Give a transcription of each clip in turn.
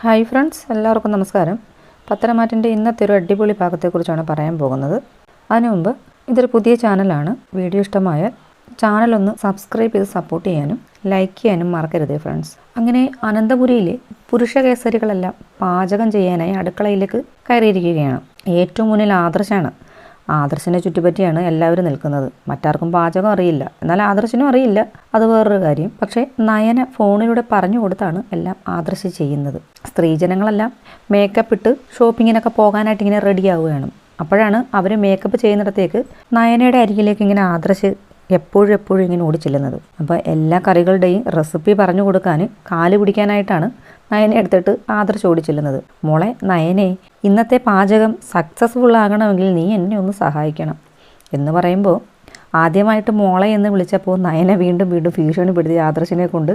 Hi friends എല്ലാവർക്കും നമസ്കാരം. പത്തനമാറ്റിന്റെ ഇന്നത്തെ ഒരു അടിപൊളി ഭാഗത്തെക്കുറിച്ചാണ് പറയാൻ പോകുന്നത്. അതിനു മുമ്പ് ഇതൊരു പുതിയ ചാനലാണ്. വീഡിയോ ഇഷ്ടമായാൽ ചാനലൊന്ന് സബ്സ്ക്രൈബ് ചെയ്ത് സപ്പോർട്ട് ചെയ്യാനും ലൈക്ക് ചെയ്യാനും മറക്കരുത് ഫ്രണ്ട്സ്. അങ്ങനെ അനന്തപുരിയിലെ പുരുഷ കേസരികളെല്ലാം പാചകം ചെയ്യാനായി അടുക്കളയിലേക്ക് കയറിയിരിക്കുകയാണ്. ഏറ്റവും മുന്നിൽ ആദർശാണ് ആദർശിനെ ചുറ്റിപ്പറ്റിയാണ് എല്ലാവരും നിൽക്കുന്നത്. മറ്റാർക്കും പാചകം അറിയില്ല. എന്നാൽ ആദർശിനും അറിയില്ല. അത് വേറൊരു കാര്യം. പക്ഷേ നയന ഫോണിലൂടെ പറഞ്ഞു കൊടുത്താണ് എല്ലാം ആദർശ് ചെയ്യുന്നത്. സ്ത്രീജനങ്ങളെല്ലാം മേക്കപ്പ് ഇട്ട് ഷോപ്പിങ്ങിനൊക്കെ പോകാനായിട്ട് ഇങ്ങനെ റെഡി ആവുകയാണ്. അപ്പോഴാണ് അവർ മേക്കപ്പ് ചെയ്യുന്നിടത്തേക്ക് നയനയുടെ അരികിലേക്ക് ഇങ്ങനെ ആദർശ് എപ്പോഴും എപ്പോഴും ഇങ്ങനെ ഓടിച്ചെല്ലുന്നത് അപ്പോൾ എല്ലാ കറികളുടെയും റെസിപ്പി പറഞ്ഞു കൊടുക്കാൻ കാൽ പിടിക്കാനായിട്ടാണ് നയനെ എടുത്തിട്ട് ആദർ ഓടിച്ചെല്ലുന്നത് മോളെ നയനെ ഇന്നത്തെ പാചകം സക്സസ്ഫുൾ ആകണമെങ്കിൽ നീ എന്നെ ഒന്ന് സഹായിക്കണം. എന്ന് പറയുമ്പോൾ ആദ്യമായിട്ട് മോളെ എന്ന് വിളിച്ചപ്പോൾ നയനെ വീണ്ടും വീണ്ടും ഭീഷണിപ്പെടുത്തി ആദർശിനെ കൊണ്ട്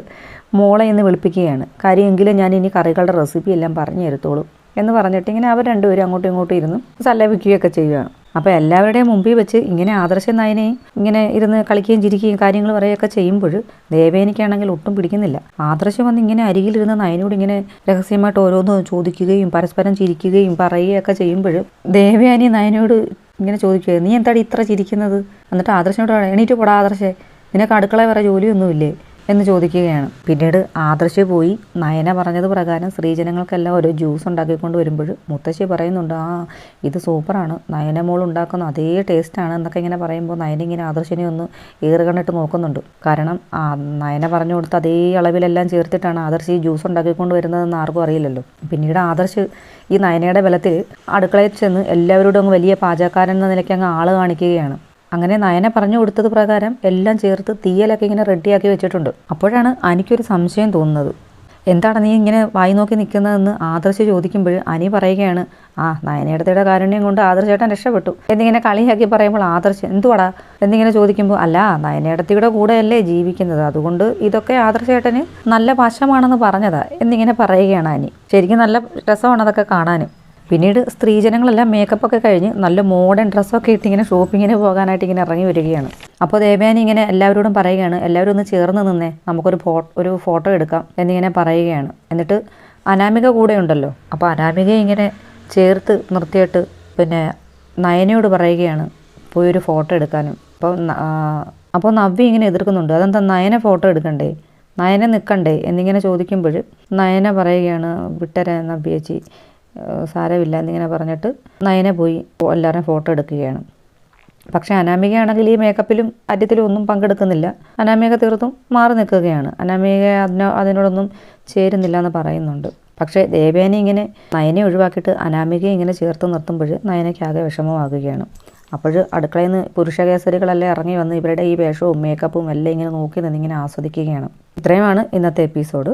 മോളെ എന്ന് വിളിപ്പിക്കുകയാണ്. കാര്യമെങ്കിലും ഞാൻ ഇനി കറികളുടെ റെസിപ്പി എല്ലാം പറഞ്ഞു തരത്തോളൂ എന്ന് പറഞ്ഞിട്ട് ഇങ്ങനെ അവർ രണ്ടുപേരും അങ്ങോട്ടും ഇങ്ങോട്ടും ഇരുന്ന് സല്ലപിക്കുകയൊക്കെ ചെയ്യുകയാണ് അപ്പോൾ എല്ലാവരുടെയും മുമ്പിൽ വെച്ച് ഇങ്ങനെ ആദർശ നയനെ ഇങ്ങനെ ഇരുന്ന് കളിക്കുകയും ചിരിക്കുകയും കാര്യങ്ങൾ പറയുകയൊക്കെ ചെയ്യുമ്പോൾ ദേവേനിക്കാണെങ്കിൽ ഒട്ടും പിടിക്കുന്നില്ല. ആദർശം വന്ന് ഇങ്ങനെ അരികിലിരുന്ന് നയനോട് ഇങ്ങനെ രഹസ്യമായിട്ട് ഓരോന്നും ചോദിക്കുകയും പരസ്പരം ചിരിക്കുകയും പറയുകയൊക്കെ ചെയ്യുമ്പോൾ ദേവയാനി നയനോട് ഇങ്ങനെ ചോദിക്കുക നീ എന്താടി ഇത്ര ചിരിക്കുന്നത്? എന്നിട്ട് ആദർശനോട് എണീറ്റ് പോടാ ആദർശേ നിനക്ക് അടുക്കള വേറെ ജോലിയൊന്നുമില്ലേ? എന്ന് ചോദിക്കുകയാണ്. പിന്നീട് ആദർശ് പോയി. നയന പറഞ്ഞത് പ്രകാരം സ്ത്രീജനങ്ങൾക്കെല്ലാം ഓരോ ജ്യൂസ് ഉണ്ടാക്കിക്കൊണ്ട് വരുമ്പോൾ മുത്തശ്ശി പറയുന്നുണ്ട് ആ ഇത് സൂപ്പറാണ്. നയന മോൾ ഉണ്ടാക്കുന്ന അതേ ടേസ്റ്റാണ് എന്നൊക്കെ ഇങ്ങനെ പറയുമ്പോൾ നയന ഇങ്ങനെ ആദർശിനെ ഒന്ന് ഏറുകണ്ണിട്ട് നോക്കുന്നുണ്ട്. കാരണം ആ നയന പറഞ്ഞു കൊടുത്ത് അതേ അളവിലെല്ലാം ചേർത്തിട്ടാണ് ആദർശ് ഈ ജ്യൂസ് ഉണ്ടാക്കിക്കൊണ്ട് വരുന്നതെന്ന് ആർക്കും അറിയില്ലല്ലോ. പിന്നീട് ആദർശ് ഈ നയനയുടെ ബലത്തിൽ അടുക്കളയിൽ ചെന്ന് എല്ലാവരോടും അങ്ങ് വലിയ പാചകക്കാരൻ എന്ന നിലയ്ക്ക് അങ്ങ് ആൾ കാണിക്കുകയാണ്. അങ്ങനെ നയന പറഞ്ഞു കൊടുത്തത് പ്രകാരം എല്ലാം ചേർത്ത് തീയലൊക്കെ ഇങ്ങനെ റെഡിയാക്കി വെച്ചിട്ടുണ്ട്. അപ്പോഴാണ് എനിക്കൊരു സംശയം തോന്നുന്നത്. എന്താണ് നീ ഇങ്ങനെ വായി നോക്കി നിൽക്കുന്നതെന്ന് ആദർശ് ചോദിക്കുമ്പോൾ അനി പറയുകയാണ് ആ നയനയുടെ കാരുണ്യം കൊണ്ട് ആദർശ് ആദർശേട്ടൻ രക്ഷപ്പെട്ടു. എന്നിങ്ങനെ കളിയാക്കി പറയുമ്പോൾ ആദർശ് എന്തുവാടാ? എന്നിങ്ങനെ ചോദിക്കുമ്പോൾ അല്ല നയനേടത്തിയുടെ കൂടെയല്ലേ ജീവിക്കുന്നത്. അതുകൊണ്ട് ഇതൊക്കെ ആദർശ് ആദർശേട്ടന് നല്ല വശമാണെന്ന് പറഞ്ഞതാ. എന്നിങ്ങനെ പറയുകയാണ് അനി. ശരിക്കും നല്ല രസമാണ് അതൊക്കെ കാണാനും. പിന്നീട് സ്ത്രീജനങ്ങളെല്ലാം മേക്കപ്പ് ഒക്കെ കഴിഞ്ഞ് നല്ല മോഡേൺ ഡ്രസ്സൊക്കെ ഇട്ട് ഇങ്ങനെ ഷോപ്പിങ്ങിന് പോകാനായിട്ട് ഇങ്ങനെ ഇറങ്ങി വരികയാണ്. അപ്പോൾ ദേവയാനി ഇങ്ങനെ എല്ലാവരോടും പറയുകയാണ് എല്ലാവരും ഒന്ന് ചേർന്ന് നിന്നേ നമുക്കൊരു ഫോ ഒരു ഫോട്ടോ എടുക്കാം എന്നിങ്ങനെ പറയുകയാണ്. എന്നിട്ട് അനാമിക കൂടെ ഉണ്ടല്ലോ അപ്പോൾ അനാമികയെ ഇങ്ങനെ ചേർത്ത് നിർത്തിയിട്ട് പിന്നെ നയനയോട് പറയുകയാണ് പോയി ഒരു ഫോട്ടോ എടുക്കാനും. അപ്പോൾ അപ്പോൾ നവ്യ ഇങ്ങനെ എതിർക്കുന്നുണ്ട് അതെന്താ നയനെ ഫോട്ടോ എടുക്കണ്ടേ? നയനെ നിൽക്കണ്ടേ എന്നിങ്ങനെ ചോദിക്കുമ്പോൾ നയന പറയുകയാണ് വിട്ടരെ നവ്യേച്ചി സാരമില്ല എന്നിങ്ങനെ പറഞ്ഞിട്ട് നയനെ പോയി എല്ലാവരും ഫോട്ടോ എടുക്കുകയാണ്. പക്ഷേ അനാമികയാണെങ്കിൽ ഈ മേക്കപ്പിലും അറ്റത്തിലും ഒന്നും പങ്കെടുക്കുന്നില്ല. അനാമിക തീർത്തും മാറി നിൽക്കുകയാണ്. അനാമിക അതിനോ അതിനോടൊന്നും ചേരുന്നില്ല എന്ന് പറയുന്നുണ്ട്. പക്ഷേ ദേവേനെ ഇങ്ങനെ നയനെ ഒഴിവാക്കിയിട്ട് അനാമികയെ ഇങ്ങനെ ചേർത്ത് നിർത്തുമ്പോൾ നയനയ്ക്ക് ആകെ വിഷമമാകുകയാണ്. അപ്പോൾ അടുക്കളയിൽ നിന്ന് പുരുഷകേസരികളെല്ലാം ഇറങ്ങി വന്ന് ഇവരുടെ ഈ വേഷവും മേക്കപ്പും എല്ലാം ഇങ്ങനെ നോക്കി നിന്ന് ഇങ്ങനെ ആസ്വദിക്കുകയാണ്. ഇത്രയുമാണ് ഇന്നത്തെ എപ്പിസോഡ്.